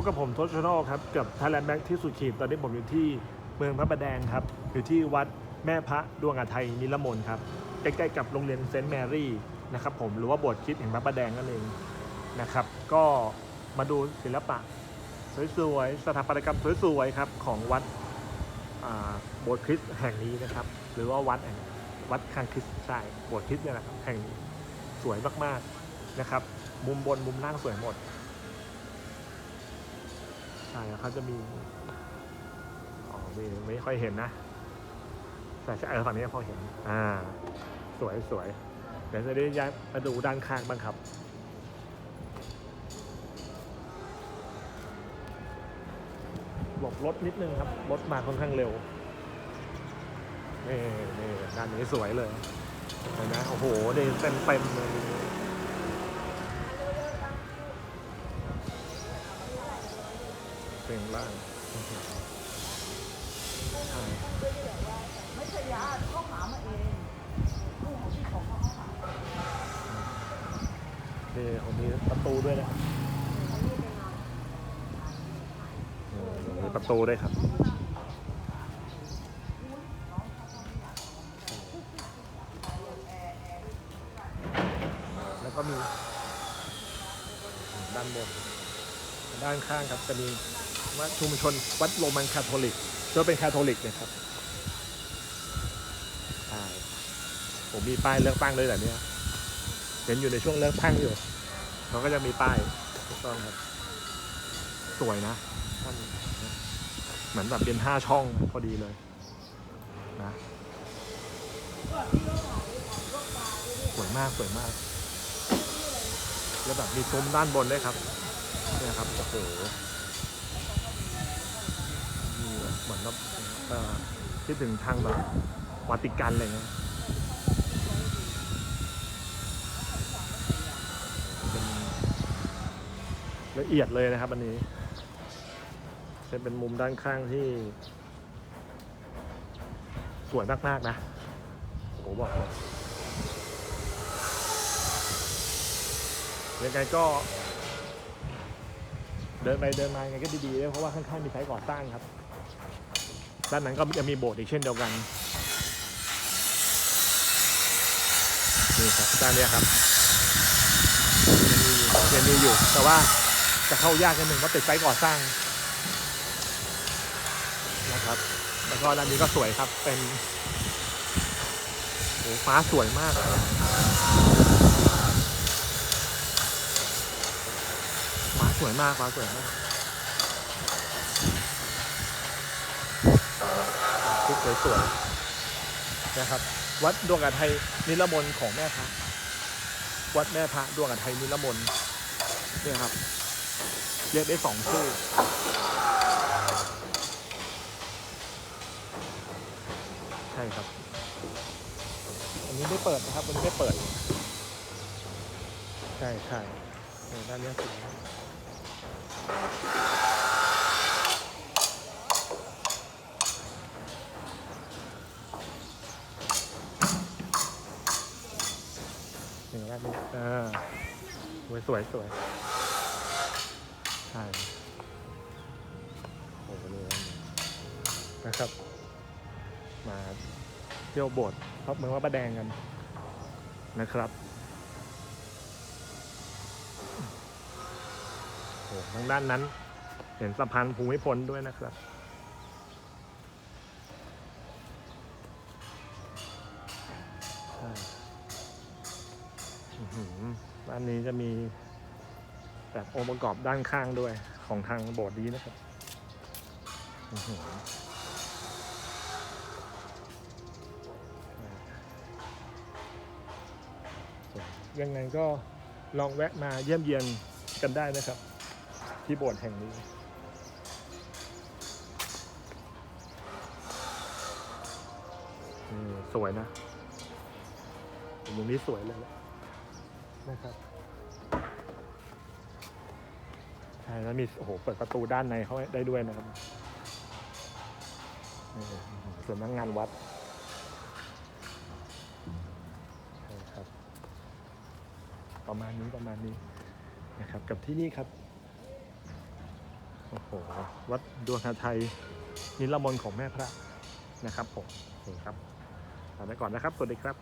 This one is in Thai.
พบกับผมทศชนอครับกับ Thailand Bank ที่สุดขีดตอนนี้ผมอยู่ที่เมืองพระประแดงครับ อยู่ที่วัดแม่พระดวงอาทัยนิรมนครับใกล้ๆกับโรงเรียนเซนต์แมรี่นะครับผมหรือว่าโบสถ์คริดแห่งพระประแดงนั่นเองนะครับ ก็มาดูศิลปะสวยๆสถาปัตยกรรมสวยๆครับของวัดโบสถ์คริสต์แห่งนี้นะครับ หรือว่าวัดแห่งวัดคังคริสต์ใช่โบสถ์คริสต์เนี่ยนะครับแห่งนี้สวยมากๆนะครับ มุมบนมุมล่างสวยหมด ช่เขาจะมีอ๋อไม่ไม่ค่อยเห็นนะแต่ใช่เออฝั่งนี้พอเห็น อ่า สวยสวยเดี๋ยวจะได้ย้ายมาดูด้านข้างบ้างครับหลบรถนิดนึงครับรถมาค่อนข้างเร็วนี่นี่ด้านนี้สวยเลยเห็นไหมโอ้โหเดนเต็มเต็มเลย เพลงล่างใช่ไม่ใช่ยาเขาหามาเองลูกของพี่ของเขาเขาหานี่เขามีประตูด้วยนะเออมีประตูด้วยครับแล้วก็มีด้านบน ด้านข้างครับจะมี วัดชุมชน วัดโรมันคาทอลิกจะเป็นคาทอลิกนะครับใช่ผมมีป้ายเลือกตั้งด้วยแบบนี้เห็นอยู่ในช่วงเลือกตั้งอยู่เขาก็จะมีป้ายถูกต้องครับ สวยนะท่านเหมือนแบบเป็นห้าช่องพอดีเลยนะสวยมากสวยมากแล้วแบบมีซุ้มด้านบนด้วยครับเนี่ยครับโอ้โห เหมือนแบบเอ่อคิดถึงทางแบบวาติกันอะไรเงี้ยเป็นละเอียดเลยนะครับอันนี้ จะเป็นมุมด้านข้างที่ สวยมากๆนะโอ้โหบอกเลยยังไงก็ เดินไปเดินมายังไงก็ดีๆด้วยเพราะว่าข้างๆมีไซต์ก่อสร้างครับ ด้านนั้นก็จะมีโบสถ์อีกเช่นเดียวกันนี่ครับด้านนี้ครับยังมีอยู่ยังมีอยู่แต่ว่าจะเข้ายากนิดหนึ่งเพราะติดไซต์ก่อสร้างนะครับ แล้วก็ด้านนี้ก็สวยครับเป็นโอ้ฟ้าสวยมากฟ้าสวยมากฟ้าสวยมาก ทุกสวยๆนะครับ วัดดวงอาทยนิรมนของแม่พระวัดแม่พระดวงอาทยนิรมนเนี่ยครับเรียกได้สองชื่อใช่ครับ อันนี้ไม่เปิดนะครับวันนี้ไม่เปิด ใช่ใช่ด้านนี้สวย ห นึ่งด้านนี้อ่าสวยสวยสวยใช่โอ้โหนี่นะครับ มาเที่ยวโบสถ์พระเมืองวัดประแดงกันนะครับโอ้โหทางด้านนั้น เห็นสะพานภูมิพลด้วยนะครับ ด้านนี้จะมีแบบองค์ประกอบด้านข้างด้วยของทางโบสถ์นี้นะครับยังไงก็ลองแวะมาเยี่ยมเยียนกันได้นะครับ ที่โบสถ์แห่งนี้สวยนะมุมนี้สวยเลยแหละ นะครับใช่แล้วมีโอ้โหเปิดประตูด้านในเขาได้ด้วยนะครับส่วนนักงานวัดครับ ประมาณนี้ประมาณนี้นะครับ กับที่นี่ครับโอ้โหวัดดวงไทยนิรมนของแม่พระนะครับผมโอเคครับลาไปก่อนนะครับ สวัสดีครับ